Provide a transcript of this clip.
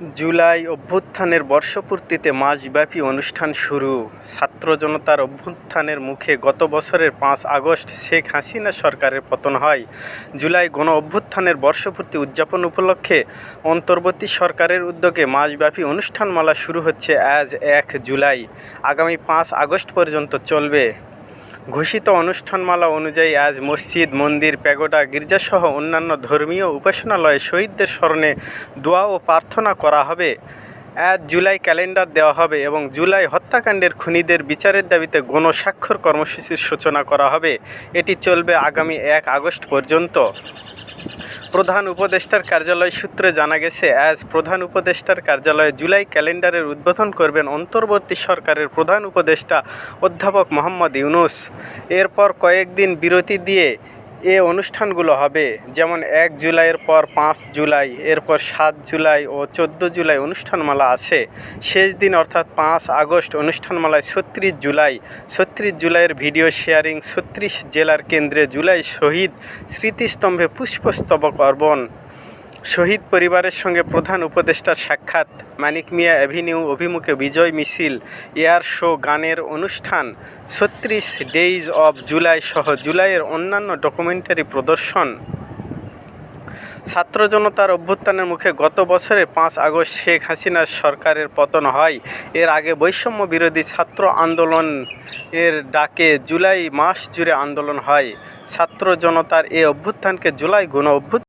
জুলাই অভ্যুত্থানের বর্ষপূর্তিতে মাসব্যাপী অনুষ্ঠান শুরু। ছাত্র জনতার অভ্যুত্থানের মুখে গত বছরের পাঁচ আগস্ট শেখ হাসিনা সরকারের পতন হয়। জুলাই গণ অভ্যুত্থানের বর্ষপূর্তি উদযাপন উপলক্ষে অন্তর্বর্তী সরকারের উদ্যোগে মাসব্যাপী অনুষ্ঠানমালা শুরু হচ্ছে আজ এক জুলাই। আগামী পাঁচ আগস্ট পর্যন্ত চলবে। ঘোষিত অনুষ্ঠানমালা অনুযায়ী আজ মসজিদ, মন্দির, প্যাগোডা, গির্জাসহ অন্যান্য ধর্মীয় উপাসনালয়ে শহীদদের স্মরণে দোয়া ও প্রার্থনা করা হবে। আজ জুলাই ক্যালেন্ডার দেওয়া হবে এবং জুলাই হত্যাকাণ্ডের খুনিদের বিচারের দাবিতে গণস্বাক্ষর কর্মসূচির সূচনা করা হবে। এটি চলবে আগামী এক আগস্ট পর্যন্ত। প্রধান উপদেষ্টার কার্যালয় সূত্রে জানা গেছে, আজ প্রধান উপদেষ্টার কার্যালয়ে জুলাই ক্যালেন্ডারের উদ্বোধন করবেন অন্তর্বর্তী সরকারের প্রধান উপদেষ্টা অধ্যাপক মোহাম্মদ ইউনুস। এরপর কয়েকদিন বিরতি দিয়ে এ অনুষ্ঠানগুলো হবে। যেমন এক জুলাইয়ের পর পাঁচ জুলাই, এরপর সাত জুলাই ও চোদ্দ জুলাই অনুষ্ঠানমালা আছে। শেষ দিন অর্থাৎ পাঁচ আগস্ট অনুষ্ঠানমালায় ছত্রিশ জুলাই, ছত্রিশ জুলাইয়ের ভিডিও শেয়ারিং ছত্রিশ জেলার কেন্দ্রে জুলাই শহীদ স্মৃতিস্তম্ভে পুষ্পস্তবক অর্পণ। শহীদ পরিবারের সঙ্গে প্রধান উপদেষ্টার সাক্ষাৎ, মানিক মিয়া অ্যাভিনিউ অভিমুখে বিজয় মিছিল, এয়ার শো গানের অনুষ্ঠান, ছত্রিশ ডেইজ অব জুলাই সহ জুলাইয়ের অন্যান্য ডকুমেন্টারি প্রদর্শন। ছাত্র জনতার অভ্যুত্থানের মুখে গত বছরে পাঁচ আগস্ট শেখ হাসিনার সরকারের পতন হয়। এর আগে বৈষম্য বিরোধী ছাত্র আন্দোলন এর ডাকে জুলাই মাস জুড়ে আন্দোলন হয়। ছাত্র জনতার এ অভ্যুত্থানকে জুলাই গণ অভ্যুত্থান